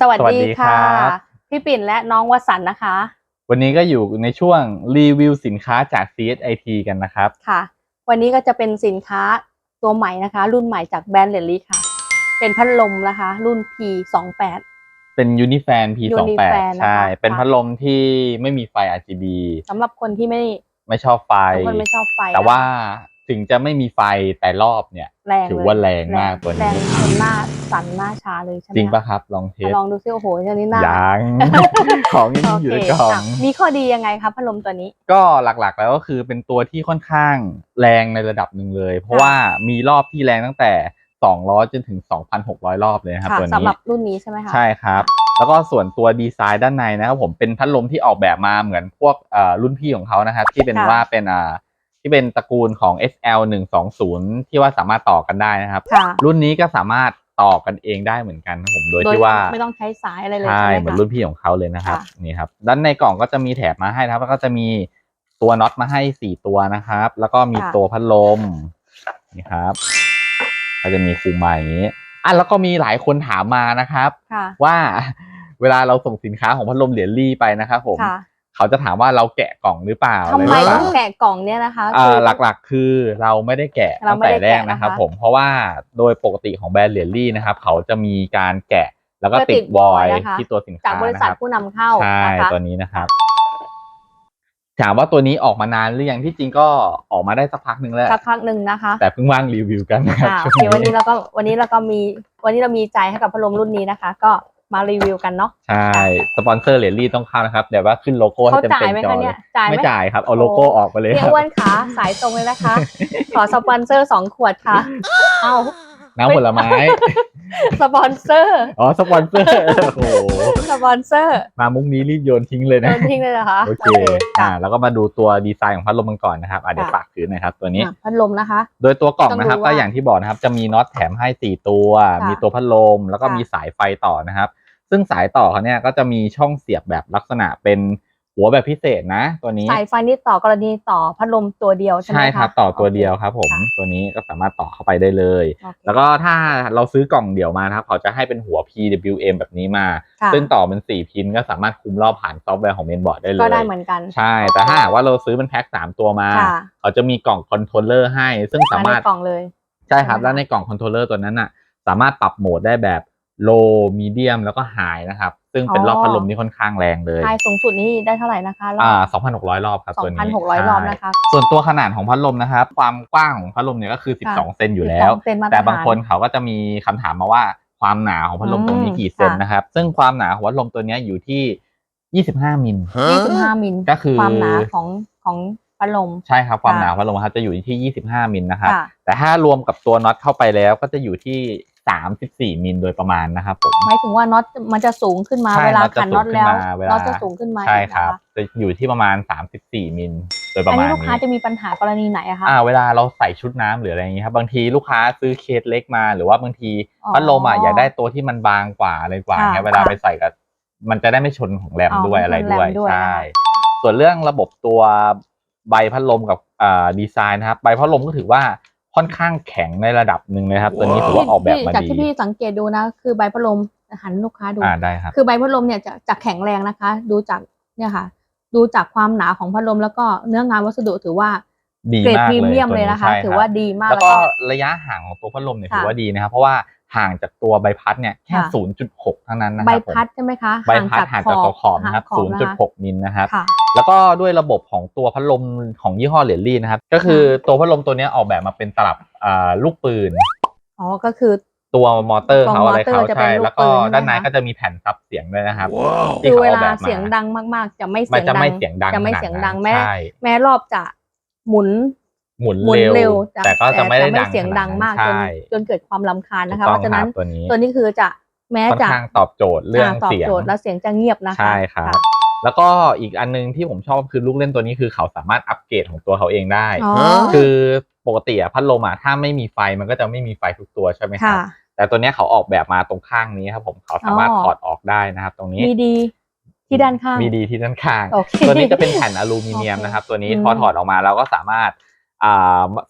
สวัสสวัสดีดีค่ะครับพี่ปิ่นและน้องวสันต์นะคะ วันนี้ก็อยู่ในช่วงรีวิวสินค้าจาก CSIT กันนะครับ ค่ะ วันนี้ก็จะเป็นสินค้าตัวใหม่นะคะ รุ่นใหม่จากแบรนด์เลลี่ค่ะ เป็นพัดลมนะคะ รุ่น P28 เป็นยูนิแฟน P28 Unifan นะคะใช่ เป็นค่ะพัดลมที่ไม่มีไฟ RGB สำหรับคนที่ไม่ไม่ชอบไฟบางคนไม่ชอบไฟแต่นะคะว่า ถึงจะไม่มีไฟแต่รอบเนี่ย แรงถือเลยว่าแรงมากตัวนี้ แรงจนหน้าสั่นหน้าชาเลยใช่ไหมจริงคปะครับ ลองเทสลองดูซิโอ้โหอันนี้หน้ายังของยังอยู่ในกล่องอะมีข้อดียังไงครับพัดลมตัวนี้ ก็หลักๆแล้วก็คือเป็นตัวที่ค่อนข้างแรงในระดับหนึ่งเลย เพราะค่ะว่ามีรอบที่แรงตั้งแต่200จนถึง 2,600 รอบเลยนะครับค่ะตัวสำนี้หรับรุ่นนี้ใช่ไหมคะใช่ครับ แล้วก็ส่วนตัวดีไซน์ด้านในนะครับผมเป็นพัดลมที่ออกแบบมาเหมือนพวกเอ่อรุ่นพี่ของเขานะครับที่เป็นค่ะว่าเป็นอ่า ที่เป็นตระกูลของ SL 1 2 0ที่ว่าสามารถต่อกันได้นะครับ ค่ะรุ่นนี้ก็สามารถต่อกันเองได้เหมือนกันครับผมโดยที่ว่า ไม่ต้องใช้สายอะไรเลยใช่ใช่ไหมเหมือนคะรุ่นพี่ของเขาเลยนะครับค่ะนี่ครับด้านในกล่องก็จะมีแถบมาให้นะครับ แล้วก็จะมีตัวน็อตมาให้สี่ตัวนะครับ แล้วก็มีค่ะ ตัวพัดลมนี่ครับ ก็จะมีคูมาอย่างนี้อะแล้วก็มีหลายคนถามมานะครับ ค่ะว่า เวลาเราส่งสินค้าของพัดลมเหรียญลี่ไปนะครับผม ค่ะ เขาจะถามว่าเราแกะกล่องหรือเปล่าทำไมอะไรหรือเปต้ล่าองแกะกล่องเนี่ยนะคะอ่าคือ หลักๆคือเราไม่ได้แกะเราตั้งไม่แต่ได้แรกแกะนะครับนะคะผมเพราะว่าโดยปกติของแบรนด์เหรียญลี่นะครับ เขาจะมีการแกะแล้วก็เพื่อติติดดวอยวอยนะคะ ที่ตัวสินจากค้าบรินะษัคทรับ ผู้นำเข้าใช่นะคะ ตัวนี้นะครับ ถามว่าตัวนี้ออกมานานหรือยังที่จริงก็ออกมาได้สักพักหนึ่งแล้ว สักพักหนึ่งนะคะแต่เพิ่งว่างรีวิวกันนะครับอ่าโอช่วงเควันนี้เราก็วันนี้เราก็มีวันนี้เรามีใจให้กับพัดลมรุ่นนี้นะคะ ก็ มารีวิวกันเนาะใช่ สปอนเซอร์เหรียญลี่ต้องเข้านะครับเดี๋ยวว่าขึ้นโลโก้ให้เขาเต็มจ่ายเต็มไหมจอคะเลเนี่ยยจ่ายไหมไม่จ่ายครับ เอาโลโก้ออกไปเลยพี่ครับอ้วนขาสายตรงเลยนะคะ ขอสปอนเซอร์สองขวดค่ะ เอา น้ำผลไม้ สปอนเซอร์ อ๋อ สปอนเซอร์ โอ้โห สปอนเซอร์ มามุกนี้รีบโยนทิ้งเลยโดนะนทิ้งเลยนะคะ โอเคค่ะอ่า แล้วก็มาดูตัวดีไซน์ของพัดลมกันก่อนนะครับ อะเดี๋ยวค่ะฝากถือหน่อยครับตัวนี้อะพัดลมนะคะ โดยตัวกล่องนะครับต้องดูก็ว่าอย่างที่บอกนะครับ จะมีน็อตแถมให้สี่ตัวค่ะมีตัวพัดลม แล้วก็ค่ะมีสายไฟต่อนะครับ ซึ่งสายต่อเขาเนี่ยก็จะมีช่องเสียบแบบลักษณะเป็น หัวแบบพิเศษนะ ตัวนี้สายไฟนี่ต่อกรณีต่อพัดลมตัวเดียวใช่ไหมใช่คะครับ ต่อตัวเดียวโอครับ ผมค่ะตัวนี้ก็สามารถต่อเข้าไปได้เลยโอเคแล้วก็ถ้าเราซื้อกล่องเดี่ยวมานะครับเขาจะให้เป็นหัว PWM แบบนี้มาค่ะซึ่งต่อเป็นสี่พินก็สามารถคุมรอบผ่านซอฟต์แวร์ของเมนบอร์ดได้เลยก็ได้เหมือนกันใช่ แต่ถ้าหากว่าเราซื้อเป็นแพ็คสามตัวมาค่ะเขาจะมีกล่องคอนโทรลเลอร์ให้ ซึ่งสามารถในกล่องเลยใช่ครับใช่ไหมคะแล้วในกล่องคอนโทรลเลอร์ตัวนั้นน่ะ สามารถปรับโหมดได้แบบ low medium แล้วก็ high นะครับ ซึ่งเป็นรอบพัดลมที่ค่อนข้างแรงเลยไฮสูงสุดนี่ได้เท่าไหร่นะคะรบอ่า2,600 รอบครับตัวนี้2,600 รอบนะคะใช่ส่วนตัวขนาดของพัดลมนะครับ ความกว้างของพัดลมเนี่ยก็คือค่ะ12 เซนอยู่แล้ว12เซนมาตรฐานแต่บางคนเขาก็จะมีคำถามมาว่าความหนาของพัดลมตรงนี้อืมกี่เซนค่ะนะครับ ซึ่งความหนาของพัดลมตัวเนี้ยอยู่ที่ 25 มิล25 มิลก็คือความหนาของของพัดลมใช่ครับความค่ะหนาของพัดลมครับจะอยู่ที่ 25 มิลนะครับค่ะแต่ถ้ารวมกับตัวน็อตเข้าไปแล้วก็จะอยู่ที่ 34มิลโดยประมาณนะครับผมหมายถึงว่าน็อตมันจะสูงขึ้นมาใช่เวลาน็อตจะขันน็อตสูงขึ้นแล้วมาเวลาน็อตจะสูงขึ้นมาใช่อีกครับนะะจะอยู่ที่ประมาณ 34มิลโดยปอัระนมาณนี้ลูกค้านี้จะมีปัญหากรณีไหนอะคะอ่าเวลาเราใส่ชุดน้ำหรืออะไรอย่างนี้ครับบางทีลูกค้าซื้อเคสเล็กมา หรือว่าบางทีอ๋อพัดลมอะอยากได้ตัวที่มันบางกว่าอะไรกว่าค่ะเงี้ยเวลาค่ะไปใส่กับมันจะได้ไม่ชนของแรมอ๋อด้วยไม่อะไรชนด้วยแรมด้วยใช่นะคะส่วนเรื่องระบบตัวใบพัดลมกับอ่าดีไซน์นะครับใบพัดลมก็ถือว่า ค่อนข้างแข็งในระดับหนึ่งเลยครับ ตัวนี้ถือว่าออกแบบมาจากดีที่พี่สังเกตดูนะ คือใบพัดลมหันลูกค้าดูอ่าได้ครับคือใบพัดลมเนี่ยจะจะแข็งแรงนะคะ ดูจากเนี่ยค่ะ ดูจากความหนาของพัดลมแล้วก็เนื้องานวัสดุถือว่าดีเกรดมากพรีเลยเมียมตัวเลยนี้นะคะใช่ถือรับว่าดีมากแล้วแล้วก็ก็ระยะห่างของตัวพัดลมเนี่ยค่ะถือว่าดีนะครับ เพราะว่า ห่างจากตัวใบพัดเนี่ยแค่ค่ะ0.6 เท่านั้นนะคใบรับผมพัดใช่ไหมคะใบพัดห่างจากตัวขอบนะครับห่างขอบ0.6 มิลนะครับค่ะแล้วก็ด้วยระบบของตัวพัดลมของยี่ห้อเหรียญลี่นะครับ ก็คือตัวพัดลมตัวเนี้ยออกแบบมาเป็นตลับอ่าลูกปืนอ๋อก็คือตัวมอเตอร์เขาตัวอะไรมอเตอร์เขาจะเป็นใช่ลูกแล้วก็ปืนใช่ไหมด้านในคะก็จะมีแผ่นซับเสียงด้วยนะครับที่คือขเวอลาแบบมเสียงดังมากๆ จะไม่มัเสีนยงจะดังไม่เสียงดังจะไม่ขนาเสียงนั้นดังแม้ใช่แม้รอบจะหมุนหมุน หมุนเร็เร็ววแต่ก็จะไม่ได้ดังเสียงดังมากจใช่นจนเกิดความลำคาญนะคะถูเพกต้องราะฉะนั้นครับตัวนี้ตัวนี้คือจะแม้ค่อนจะข้างตอบโจทย์เรื่องตอบเสียงโจทย์แล้วเสียงจะเงียบนะคะใช่ครับแล้วก็อีกอันนึงที่ผมชอบคือลูกเล่นตัวนี้คือเขาสามารถอัปเกรดของตัวเขาเองได้อ๋อคือปกติอะพัดลมอะถ้าไม่มีไฟมันก็จะไม่มีไฟทุกตัวใช่ไหมครัค่ะบแต่ตัวเนี้ยเขาออกแบบมาตรงข้างนี้ครับผมเขาสามารถอ๋อถอดออกได้นะครับ ตรงนี้มีดีที่ด้านข้างมีดีที่ด้านข้างโอเคตัวนี้จะเป็นแผ่นอลูมิเนียมโอเคนะครับ ตัวนี้อืมพอถอดออกมาเราก็สามารถอ่า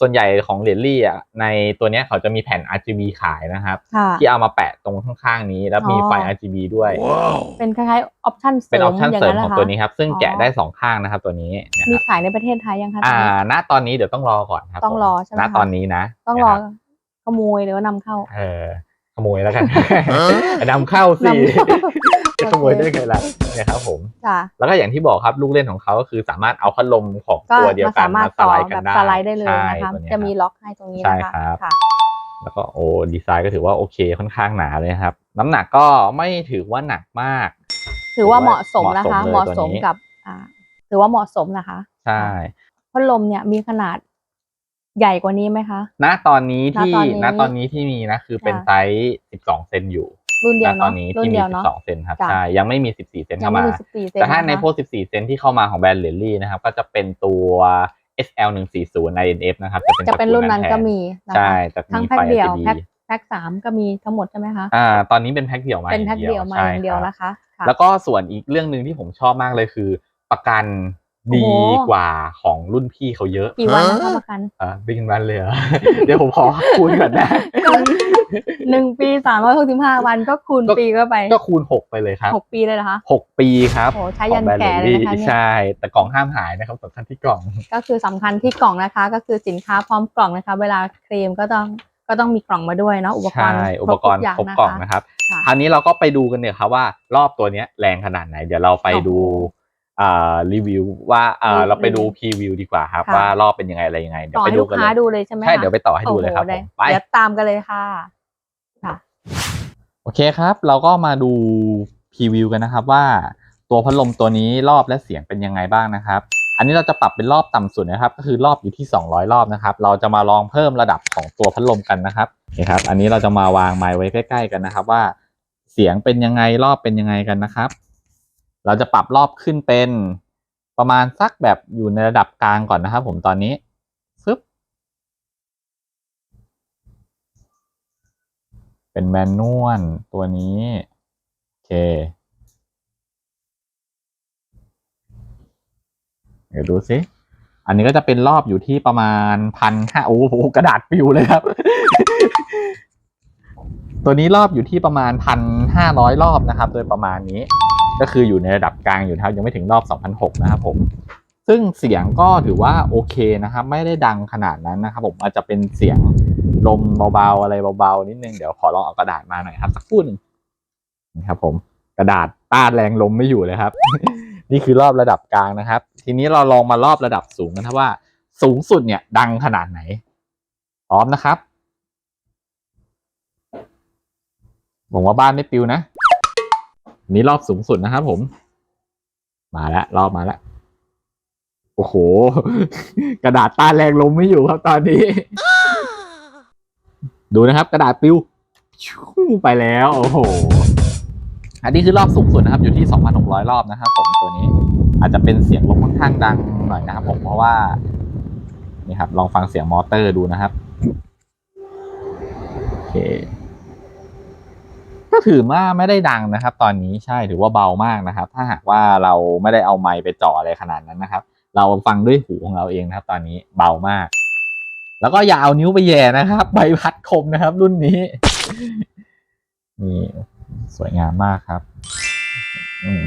ส่วนใหญ่ของเหรียญลี่อะในตัวเนี้ยเขาจะมีแผ่น RGB ขายนะครับค่ะที่เอามาแปะตรงข้างๆนี้แล้วมีไฟอ๋อ RGB ด้วย เป็นคล้ายๆออปชั่นเสริเป็นมออปชั่นย่าเสริมนั้นของนะคะตัวนี้ครับ ซึ่งอ๋อแกะได้สองข้างนะครับตัวนี้นะมีครับขายในประเทศไทยยังคะอ่าตอนนี้ณตอนนี้เดี๋ยวต้องรอก่อนครับต้องผมรอใช่ไหมณคะตอนนี้นะ ต้องรอนะครับขโมยหรือว่านำเข้า เออขโมยแล้วกันนำเข้าสินำเข้า จะขโมยได้ไงล่ะเนี่ยครับผม จ้ะแล้วก็อย่างที่บอกครับลูกเล่นของเขาก็คือสามารถเอาพัดลมของก็ตัวเดียวมากันสามารถมาสต่อไลด์แบกันบได้สไลด์ได้เลยใช่นะคะตัวเนี้ยจะมีครับ ล็อกให้ตรงนี้ใช่นะคะครับ ค่ะ แล้วก็โอ้ดีไซน์ก็ถือว่าโอเคค่อนข้างหนาเลยครับ น้ำหนักก็ไม่ถือว่าหนักมาก ถือว่าเหมาะสมนะคะ เหเหมาะมาะสสมมเลยตัวนี้ กับอ่าถือว่าเหมาะสมนะคะ ใช่พัดลมเนี่ยมีขนาดใหญ่กว่านี้ไหมคะ ณตอนนี้ที่ณณตตออนนนี้นี้ที่มีนะคือเป็นค่ะ ไซส์ 12 เซนอยู่ รุ่นเดีณยวตอเนาะนนี้รุ่นที่มีเดียวเนาะ12 เซนครับจ้ะใช่ ยังไม่มี 14 เซนยัเข้างไม่มามีสิบสี่เซนแต่ถ้าในนะคะพวก 14 เซนที่เข้ามาของแบรนด์เลลลี่นะครับ ก็จะเป็นตัว SL 140 INF นะครับ จะเป็นจะเป็นตระกูลรุ่นนั้นแทก็มีนะคะใช่แต่ทั้งมีแพ็คไฟเดียว RGB แพ็คแพ็คสามก็มีทั้งหมดใช่ไหมคะอ่าตอนนี้เป็นแพ็คเดียวมาเป็นแพ็คเดียวมาใช่อย่างเดียวครับนะคะค่ะแล้วก็ส่วนอีกเรื่องหนึ่งที่ผมชอบมากเลยคือประกันโอ้ ดีโหกว่าของรุ่นพี่เขาเยอะกี่วันนะคะประกันอ่าบินวันเลยเหรอเดี๋ยวผมขอคูณก่อนนะหนึ่งปีสามร้อยหกสิบห้าวันก็คูณก็ปีก็ไป ก็คูณหกไปเลยครับหกปีเลยเหรอคะหกปีครับโอ้ใช้ยันแก่เลยนะคะเนี่ยใช่ แต่กล่องห้ามหายนะครับสำคัญที่กล่อง ก็คือสำคัญที่กล่องนะคะ ก็คือสินค้าพร้อมกล่องนะคะ เวลาเคลมก็ต้องก็ต้องมีกล่องมาด้วยเนาะอุปกรณ์ใช่อุปกรณ์ทุย่างครบนะกล่องคะนะครับค่ะคราวนี้เราก็ไปดูกันเนี่ยครับว่ารอบตัวเนี้ยแรงขนาดไหน เดี๋ยวเราไปดูโอ้โหอ่า รีวิวว่าอ่ารีวิวเราไปดูพรีวิวดีกว่าครับค่ะว่ารอบเป็นยังไงอะไรยังไงเดี๋ยต่วอไปให้ดูลูกกันค้าเลยดูเลยใช่ไหมคะใช่เดี๋ยวไปต่อให้ดูเลยครับโอ้ผโหมไปเดี๋ยวตามกันเลยค่ะค่ะ โอเคครับ เราก็มาดูพรีวิวกันนะครับว่าตัวพัดลมตัวนี้รอบและเสียงเป็นยังไงบ้างนะครับ อันนี้เราจะปรับเป็นรอบต่ำสุดนะครับ ก็คือรอบอยู่ที่ 200 รอบนะครับ เราจะมาลองเพิ่มระดับของตัวพัดลมกันนะครับนี่ครับ อันนี้เราจะมาวางไมค์ไว้ใกล้ ๆ กันนะครับ ว่าเสียงเป็นยังไงรอบเป็นยังไงกันนะครับ เราจะปรับรอบขึ้นเป็นประมาณสักแบบอยู่ในระดับกลางก่อนนะครับผมตอนนี้ฟึบเป็นแมนนวลตัวนี้ โอเคเดี๋ยวดูสิ อันนี้ก็จะเป็นรอบอยู่ที่ประมาณพันห้าโอ้โหกระดาษปิวเลยครับ ตัวนี้รอบอยู่ที่ประมาณพันห้าร้อยรอบนะครับ โดยประมาณนี้ ก็คืออยู่ในระดับกลางอยู่นะครับยังไม่ถึงรอบสองพันหกนะครับผมซึ่งเสียงก็ถือว่าโอเคนะครับไม่ได้ดังขนาดนั้นนะครับผมอาจจะเป็นเสียงลมเบาๆอะไรเบาๆนิดนึงเดี๋ยวขอลองเอากระดาษมาหน่อยครับสักครู่หนึ่งนี่ครับผมกระดาษต้านแรงลมไม่อยู่เลยครับ นี่คือรอบระดับกลางนะครับ ทีนี้เราลองมารอบระดับสูงกันครับว่าสูงสุดเนี่ยดังขนาดไหนพร้อมนะครับผมว่าบ้านไม่ปิวนะ นนี้รอบสูงสุดนะครับผม มาแล้วรอบมาแล้ว โอ้โห กระดาษต้านแรงลมไม่อยู่ครับตอนนี้ ดูนะครับ กระดาษปลิวชู่ไปแล้ว โอ้โห อันนี้คือรอบสูงสุดนะครับ อยู่ที่ 2,600 รอบนะครับผมตัวนี้ อาจจะเป็นเสียงลมค่อนข้างดังหน่อยนะครับผมเพราะว่า นี่ครับ ลองฟังเสียงมอเตอร์ดูนะครับโอเค ก็ถือว่าไม่ได้ดังนะครับ ตอนนี้ใช่ถือว่าเบามากนะครับ ถ้าหากว่าเราไม่ได้เอาไมค์ไปเจ่ออะไรขนาดนั้นนะครับ เราฟังด้วยหูของเราเองนะครับ ตอนนี้เบามาก แล้วก็อย่าเอานิ้วไปแย่นะครับ ใบพัดคมนะครับ รุ่นนี้นี่สวยงามมากครับ อืม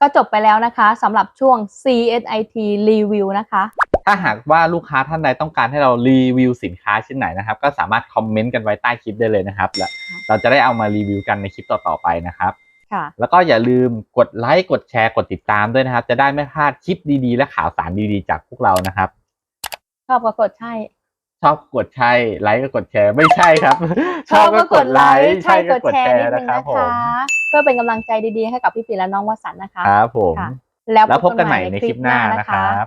ก็จบไปแล้วนะคะสำหรับช่วง CSIT Review นะคะ ถ้าหากว่าลูกค้าท่านใดต้องการให้เรารีวิวสินค้าชิ้นไหนนะครับ ก็สามารถคอมเมนต์กันไว้ใต้คลิปได้เลยนะครับและเราจะได้เอามารีวิวกันในคลิปต่อๆไปนะครับค่ะแล้วก็อย่าลืมกดไลค์กดแชร์กดติดตามด้วยนะครับ จะได้ไม่พลาดคลิปดีๆ และข่าวสารดีๆ จากพวกเรานะครับ ชอบก็กดใช่ ชอบกดใช่ไลค์ก็กดแชร์ไม่ใช่ครับ ชอบก็กดไลค์ใช่ก็กดแชร์นิดนึนะงครับนะผคะมเพื่อเป็นกำลังใจดีๆให้กับพี่ปีและน้องวสันต์นะคะครับผมค่ะแล้วพบกันใหม่ในคลิปหน้านะครับ